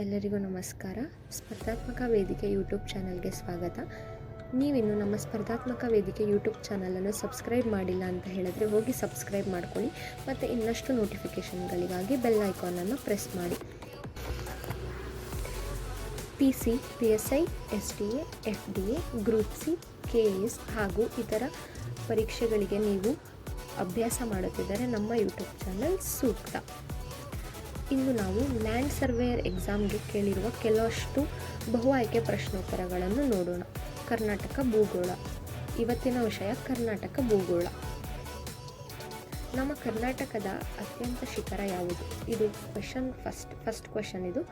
ಎಲ್ಲರಿಗೂ ನಮಸ್ಕಾರ. ಸ್ಪರ್ಧಾತ್ಮಕ ವೇದಿಕೆ ಯೂಟ್ಯೂಬ್ ಚಾನಲ್ಗೆ ಸ್ವಾಗತ. ನೀವಿನ್ನು ನಮ್ಮ ಸ್ಪರ್ಧಾತ್ಮಕ ವೇದಿಕೆ ಯೂಟ್ಯೂಬ್ ಚಾನಲನ್ನು ಸಬ್ಸ್ಕ್ರೈಬ್ ಮಾಡಿಲ್ಲ ಅಂತ ಹೇಳಿದ್ರೆ ಹೋಗಿ ಸಬ್ಸ್ಕ್ರೈಬ್ ಮಾಡ್ಕೊಳ್ಳಿ ಮತ್ತು ಇನ್ನಷ್ಟು ನೋಟಿಫಿಕೇಷನ್ಗಳಿಗಾಗಿ ಬೆಲ್ ಐಕಾನನ್ನು ಪ್ರೆಸ್ ಮಾಡಿ. P C, P S I, S D A, F D A, group C, K S ಹಾಗೂ ಇತರ ಪರೀಕ್ಷೆಗಳಿಗೆ ನೀವು ಅಭ್ಯಾಸ ಮಾಡುತ್ತಿದ್ದರೆ ನಮ್ಮ ಯೂಟ್ಯೂಬ್ ಚಾನಲ್ ಸೂಕ್ತ. ಇಂದು ನಾವು ಲ್ಯಾಂಡ್ ಸರ್ವೇಯರ್ ಎಕ್ಸಾಮ್ಗೆ ಕೇಳಿರುವ ಕೆಲವಷ್ಟು ಬಹು ಆಯ್ಕೆ ಪ್ರಶ್ನೋತ್ತರಗಳನ್ನು ನೋಡೋಣ. ಕರ್ನಾಟಕ ಭೂಗೋಳ. ಇವತ್ತಿನ ವಿಷಯ ಕರ್ನಾಟಕ ಭೂಗೋಳ. ನಮ್ಮ ಕರ್ನಾಟಕದ ಅತ್ಯಂತ ಶಿಖರ ಯಾವುದು? ಇದು ಕ್ವೆಶನ್ ಫಸ್ಟ್ ಫಸ್ಟ್ ಕ್ವೆಶನ್ ಇದು.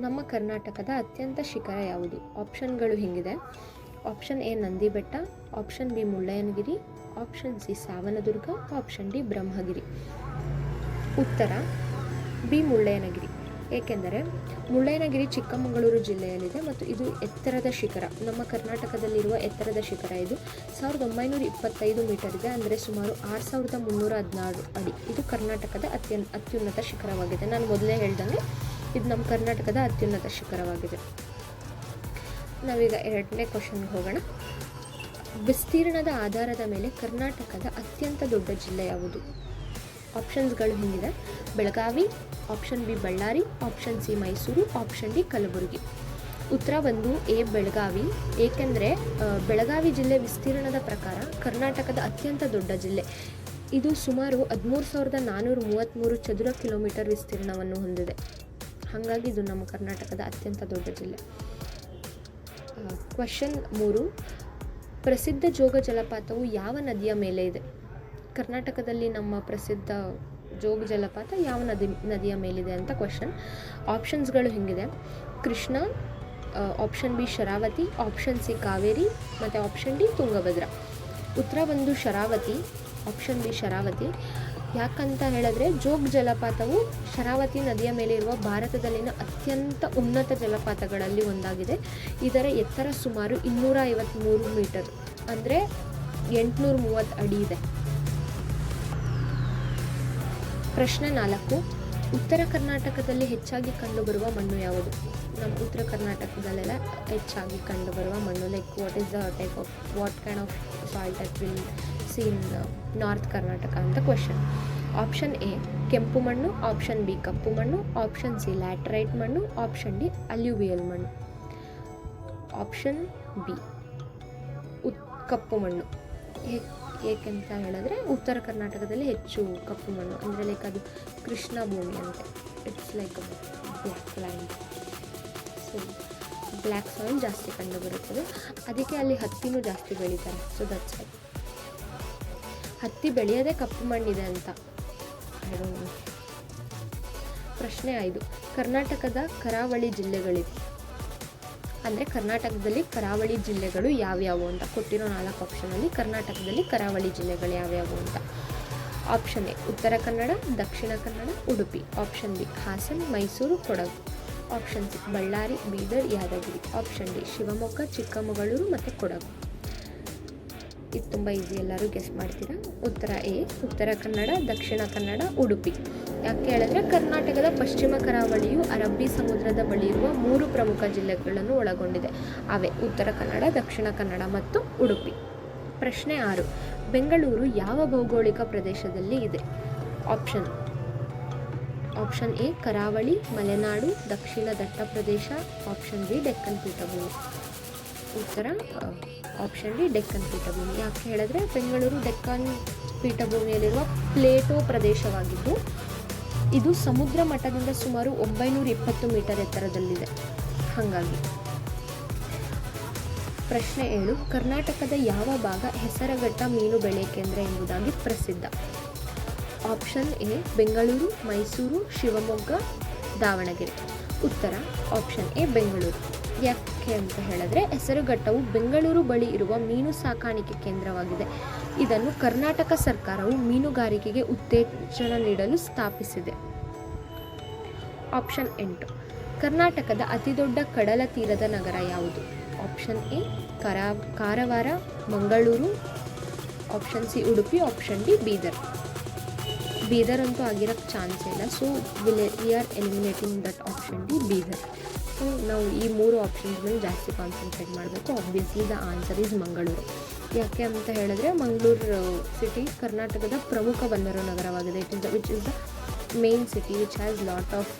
ನಮ್ಮ ಕರ್ನಾಟಕದ ಅತ್ಯಂತ ಶಿಖರ ಯಾವುದು? ಆಪ್ಷನ್ಗಳು ಹಿಂಗಿದೆ. Option A Nandi Betta option B Mullayanagiri option C Savandurga option D Brahmagiri. ಉತ್ತರ. ಬಿ ಮುಳ್ಳಯ್ಯನಗಿರಿ. ಏಕೆಂದರೆ ಮುಳ್ಳಯ್ಯನಗಿರಿ ಚಿಕ್ಕಮಗಳೂರು ಜಿಲ್ಲೆಯಲ್ಲಿದೆ ಮತ್ತು ಇದು ಎತ್ತರದ ಶಿಖರ. ನಮ್ಮ ಕರ್ನಾಟಕದಲ್ಲಿರುವ ಎತ್ತರದ ಶಿಖರ ಇದು. ಸಾವಿರದ ಒಂಬೈನೂರ ಇಪ್ಪತ್ತೈದು ಮೀಟರ್ ಇದೆ. ಅಂದರೆ ಸುಮಾರು ಆರು ಸಾವಿರದ ಮುನ್ನೂರ ಹದಿನಾರು ಅಡಿ. ಇದು ಕರ್ನಾಟಕದ ಅತ್ಯನ್, ಅತ್ಯುನ್ನತ ಶಿಖರವಾಗಿದೆ. ನಾನು ಮೊದಲೇ ಹೇಳ್ದಂಗೆ ಇದು ನಮ್ಮ ಕರ್ನಾಟಕದ ಅತ್ಯುನ್ನತ ಶಿಖರವಾಗಿದೆ. ನಾವೀಗ ಎರಡನೇ ಕ್ವಶನ್ಗೆ ಹೋಗೋಣ. ವಿಸ್ತೀರ್ಣದ ಆಧಾರದ ಮೇಲೆ ಕರ್ನಾಟಕದ ಅತ್ಯಂತ ದೊಡ್ಡ ಜಿಲ್ಲೆ ಯಾವುದು? ಆಪ್ಷನ್ಸ್ಗಳು ಹಿಂಗಿದೆ. Belagavi option B Ballari option C Mysuru option D Kalaburagi. ಉತ್ತರ ಬಂದು ಎ ಬೆಳಗಾವಿ. ಏಕೆಂದರೆ ಬೆಳಗಾವಿ ಜಿಲ್ಲೆ ವಿಸ್ತೀರ್ಣದ ಪ್ರಕಾರ ಕರ್ನಾಟಕದ ಅತ್ಯಂತ ದೊಡ್ಡ ಜಿಲ್ಲೆ. ಇದು ಸುಮಾರು ಹದಿಮೂರು ಸಾವಿರದ ನಾನ್ನೂರ ಮೂವತ್ತ್ಮೂರು ಚದುರ ಕಿಲೋಮೀಟರ್ ವಿಸ್ತೀರ್ಣವನ್ನು ಹೊಂದಿದೆ. ಹಾಗಾಗಿ ಇದು ನಮ್ಮ ಕರ್ನಾಟಕದ ಅತ್ಯಂತ ದೊಡ್ಡ ಜಿಲ್ಲೆ. ಕ್ವಶನ್ ಮೂರು. ಪ್ರಸಿದ್ಧ ಜೋಗ ಜಲಪಾತವು ಯಾವ ನದಿಯ ಮೇಲೆ ಇದೆ? ಕರ್ನಾಟಕದಲ್ಲಿ ನಮ್ಮ ಪ್ರಸಿದ್ಧ ಜೋಗ ಜಲಪಾತ ಯಾವ ನದಿ ನದಿಯ ಮೇಲಿದೆ ಅಂತ ಕ್ವಶನ್ ಆಪ್ಷನ್ಸ್ಗಳು ಹಿಂಗಿದೆ. Krishna option B Sharavathi option C Kaveri, ಮತ್ತು ಆಪ್ಷನ್ ಡಿ ತುಂಗಭದ್ರ. ಉತ್ತರ ಒಂದು ಶರಾವತಿ ಆಪ್ಷನ್ ಬಿ ಶರಾವತಿ. ಯಾಕಂತ ಹೇಳಿದ್ರೆ ಜೋಗ್ ಜಲಪಾತವು ಶರಾವತಿ ನದಿಯ ಮೇಲೆ ಇರುವ ಭಾರತದಲ್ಲಿನ ಅತ್ಯಂತ ಉನ್ನತ ಜಲಪಾತಗಳಲ್ಲಿ ಒಂದಾಗಿದೆ. ಇದರ ಎತ್ತರ ಸುಮಾರು ಇನ್ನೂರ ಐವತ್ತ್ಮೂರು ಮೀಟರ್. ಅಂದರೆ ಎಂಟುನೂರ ಮೂವತ್ತು ಅಡಿ ಇದೆ. ಪ್ರಶ್ನೆ ನಾಲ್ಕು. ಉತ್ತರ ಕರ್ನಾಟಕದಲ್ಲಿ ಹೆಚ್ಚಾಗಿ ಕಂಡುಬರುವ ಮಣ್ಣು ಯಾವುದು? ನಮ್ಮ ಉತ್ತರ ಕರ್ನಾಟಕದಲ್ಲೆಲ್ಲ ಹೆಚ್ಚಾಗಿ ಕಂಡುಬರುವ ಮಣ್ಣು like what is the type of what kind of soil that will seen north Karnataka ಅಂತ ಕ್ವಶನ್ ಆಪ್ಷನ್ ಎ ಕೆಂಪು ಮಣ್ಣು. ಆಪ್ಷನ್ ಬಿ ಕಪ್ಪು ಮಣ್ಣು. ಆಪ್ಷನ್ ಸಿ ಲ್ಯಾಟ್ರೈಟ್ ಮಣ್ಣು. ಆಪ್ಷನ್ ಡಿ ಅಲ್ಯೂವಿಯಲ್ ಮಣ್ಣು. ಆಪ್ಷನ್ ಬಿ ಉತ್, ಕಪ್ಪು ಮಣ್ಣು. ಏಕೆಂತ ಹೇಳಿದ್ರೆ ಉತ್ತರ ಕರ್ನಾಟಕದಲ್ಲಿ ಹೆಚ್ಚು ಕಪ್ಪು ಮಣ್ಣು, ಅಂದರೆ ಲೈಕ್ ಅದು ಕೃಷ್ಣ ಭೂಮಿ ಅಂತೆ. It's like black land so black soil ಜಾಸ್ತಿ ಕಂಡು ಬರುತ್ತದೆ ಅದಕ್ಕೆ ಅಲ್ಲಿ ಹತ್ತಿನೂ ಜಾಸ್ತಿ ಬೆಳೀತಾರೆ. ಸೊ ದಟ್ಸ್ ಐ ಹತ್ತಿ ಬೆಳೆಯೋದೇ ಕಪ್ಪು ಮಣ್ಣಿದೆ ಅಂತ. ಪ್ರಶ್ನೆ ಐದು. ಕರ್ನಾಟಕದ ಕರಾವಳಿ ಜಿಲ್ಲೆಗಳಿವೆ. ಅಂದರೆ ಕರ್ನಾಟಕದಲ್ಲಿ ಕರಾವಳಿ ಜಿಲ್ಲೆಗಳು ಯಾವ್ಯಾವು ಅಂತ. ಕೊಟ್ಟಿರೋ ನಾಲ್ಕು ಆಪ್ಷನಲ್ಲಿ ಕರ್ನಾಟಕದಲ್ಲಿ ಕರಾವಳಿ ಜಿಲ್ಲೆಗಳು ಯಾವ್ಯಾವು ಅಂತ. Option A, Uttara Kannada, Dakshina Kannada, Udupi. Option B, Hassan, Mysuru, Kodagu. Option C, Ballari, Bidar, Yadgir. Option D, Shivamogga, Chikkamagaluru ಮತ್ತು ಕೊಡಗು. ಇದು ತುಂಬ ಈಸಿ ಎಲ್ಲರೂ ಗೆಸ್ ಮಾಡ್ತೀರಾ? ಉತ್ತರ ಎ, ಉತ್ತರ ಕನ್ನಡ, ದಕ್ಷಿಣ ಕನ್ನಡ, ಉಡುಪಿ. ಯಾಕೆ ಹೇಳಿದ್ರೆ ಕರ್ನಾಟಕದ ಪಶ್ಚಿಮ ಕರಾವಳಿಯು ಅರಬ್ಬಿ ಸಮುದ್ರದ ಬಳಿ ಇರುವ ಮೂರು ಪ್ರಮುಖ ಜಿಲ್ಲೆಗಳನ್ನು ಒಳಗೊಂಡಿದೆ. ಅವೇ ಉತ್ತರ ಕನ್ನಡ, ದಕ್ಷಿಣ ಕನ್ನಡ ಮತ್ತು ಉಡುಪಿ. ಪ್ರಶ್ನೆ ಆರು, ಬೆಂಗಳೂರು ಯಾವ ಭೌಗೋಳಿಕ ಪ್ರದೇಶದಲ್ಲಿ ಇದೆ? ಆಪ್ಷನ್ ಆಪ್ಷನ್ ಎ ಕರಾವಳಿ, ಮಲೆನಾಡು, ದಕ್ಷಿಣ ದಟ್ಟ ಪ್ರದೇಶ ಆಪ್ಷನ್ ಬಿ ಡೆಕ್ಕನ್ ಪೀಠಭೂಮಿ ಉತ್ತರ ಆಪ್ಷನ್ ಡಿ ಡೆಕ್ಕನ್ ಪೀಠಭೂಮಿ ಯಾಕೆ ಹೇಳಿದ್ರೆ, ಬೆಂಗಳೂರು ಡೆಕ್ಕನ್ ಪೀಠಭೂಮಿಯಲ್ಲಿರುವ ಪ್ಲೇಟೋ ಪ್ರದೇಶವಾಗಿದ್ದು, ಇದು ಸಮುದ್ರ ಮಟ್ಟದಿಂದ ಸುಮಾರು ಒಂಬೈನೂರ ಇಪ್ಪತ್ತು ಮೀಟರ್ ಎತ್ತರದಲ್ಲಿದೆ. ಹಾಗಾಗಿ, ಪ್ರಶ್ನೆ ಏಳು, ಕರ್ನಾಟಕದ ಯಾವ ಭಾಗ ಹೆಸರಘಟ್ಟ ಮೀನು ಬೆಳೆ ಕೇಂದ್ರ ಎಂಬುದಾಗಿ ಪ್ರಸಿದ್ಧ? Option A, Bengaluru, Mysuru, Shivamogga, Davanagere. ಉತ್ತರ ಆಪ್ಷನ್ ಎ, ಬೆಂಗಳೂರು. ಯಾಕೆ ಅಂತ ಹೇಳಿದ್ರೆ ಹೆಸರುಘಟ್ಟವು ಬೆಂಗಳೂರು ಬಳಿ ಇರುವ ಮೀನು ಸಾಕಾಣಿಕೆ ಕೇಂದ್ರವಾಗಿದೆ. ಇದನ್ನು ಕರ್ನಾಟಕ ಸರ್ಕಾರವು ಮೀನುಗಾರಿಕೆಗೆ ಉತ್ತೇಜನ ನೀಡಲು ಸ್ಥಾಪಿಸಿದೆ. ಆಪ್ಷನ್ ಎಂಟು. ಕರ್ನಾಟಕದ ಅತಿದೊಡ್ಡ ಕಡಲ ತೀರದ ನಗರ ಯಾವುದು? ಆಪ್ಷನ್ ಎ, ಕರಾ, Karwar, Mangaluru. Option C, Udupi. Option D, Bidar. Bidar ಅಂತೂ ಆಗಿರೋಕ್ಕೆ ಚಾನ್ಸ್ ಇಲ್ಲ. So will we are eliminating that option D Bidar. So ನಾವು ಈ ಮೂರು ಆಪ್ಷನ್ಸ್ ಮೇಲೆ ಜಾಸ್ತಿ ಕಾನ್ಸಂಟ್ರೇಟ್ ಮಾಡಬೇಕು. Obviously the answer is Mangaluru ಯಾಕೆ ಅಂತ ಹೇಳಿದ್ರೆ ಮಂಗಳೂರು ಸಿಟಿ ಕರ್ನಾಟಕದ ಪ್ರಮುಖ ಬಂದರು ನಗರವಾಗಿದೆ. It is which is the main city which has lot of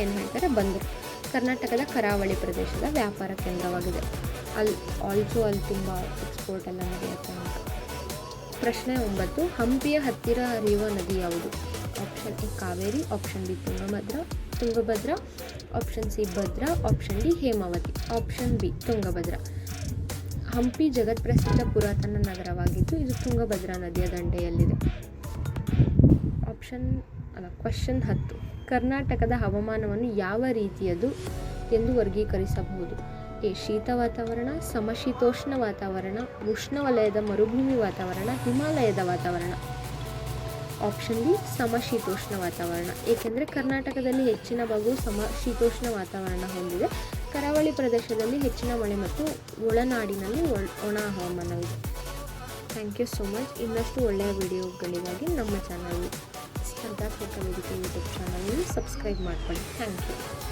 ಏನು ಹೇಳ್ತಾರೆ ಬಂದರು ಕರ್ನಾಟಕದ ಕರಾವಳಿ ಪ್ರದೇಶದ ವ್ಯಾಪಾರ ಕೇಂದ್ರವಾಗಿದೆ. ಅಲ್ಲಿ ಆಲ್ಸೋ ಅಲ್ಲಿ ತುಂಬ ಎಕ್ಸ್ಪೋರ್ಟ್ ಎಲ್ಲ ನಡೆಯುತ್ತೆ ಅಂತ. ಪ್ರಶ್ನೆ ಒಂಬತ್ತು ಹಂಪಿಯ ಹತ್ತಿರ ಹರಿಯುವ ನದಿ ಯಾವುದು? Option A Kaveri. Option B Tungabhadra. Tungabhadra option C Bhadra option D Hemavathi option B Tungabhadra. Hampi ಜಗತ್ಪ್ರಸಿದ್ಧ ಪುರಾತನ ನಗರವಾಗಿದ್ದು ಇದು ತುಂಗಭದ್ರಾ ನದಿಯ ದಂಡೆಯಲ್ಲಿದೆ. ಆಪ್ಷನ್ ಅಲ್ಲ ಕ್ವಶನ್ ಹತ್ತು. ಕರ್ನಾಟಕದ ಹವಾಮಾನವನ್ನು ಯಾವ ರೀತಿಯದು ಎಂದು ವರ್ಗೀಕರಿಸಬಹುದು? ಎ, ಶೀತ ವಾತಾವರಣ, ಸಮಶೀತೋಷ್ಣ ವಾತಾವರಣ ಉಷ್ಣವಲಯದ ಮರುಭೂಮಿ ವಾತಾವರಣ, ಹಿಮಾಲಯದ ವಾತಾವರಣ. ಆಪ್ಷನ್ ಬಿ ಸಮಶೀತೋಷ್ಣ ವಾತಾವರಣ. ಏಕೆಂದರೆ ಕರ್ನಾಟಕದಲ್ಲಿ ಹೆಚ್ಚಿನ ಭಾಗವು ಸಮಶೀತೋಷ್ಣ ವಾತಾವರಣ ಹೊಂದಿದೆ. ಕರಾವಳಿ ಪ್ರದೇಶದಲ್ಲಿ ಹೆಚ್ಚಿನ ಮಳೆ ಮತ್ತು ಒಳನಾಡಿನಲ್ಲಿ ಒಳ- ಒಣ ಹವಾಮಾನವಿದೆ. ಥ್ಯಾಂಕ್ ಯು ಸೋ ಮಚ್ ಇನ್ನಷ್ಟು ಒಳ್ಳೆಯ ವಿಡಿಯೋಗಳಿಗಾಗಿ ನಮ್ಮ ಚಾನಲ್ ಸ್ಪರ್ಧಾತ್ಮಕ ವೇದಿಕೆ ಯೂಟ್ಯೂಬ್ ಚಾನಲನ್ನು ಸಬ್ಸ್ಕ್ರೈಬ್ ಮಾಡ್ಕೊಳ್ಳಿ. Thank you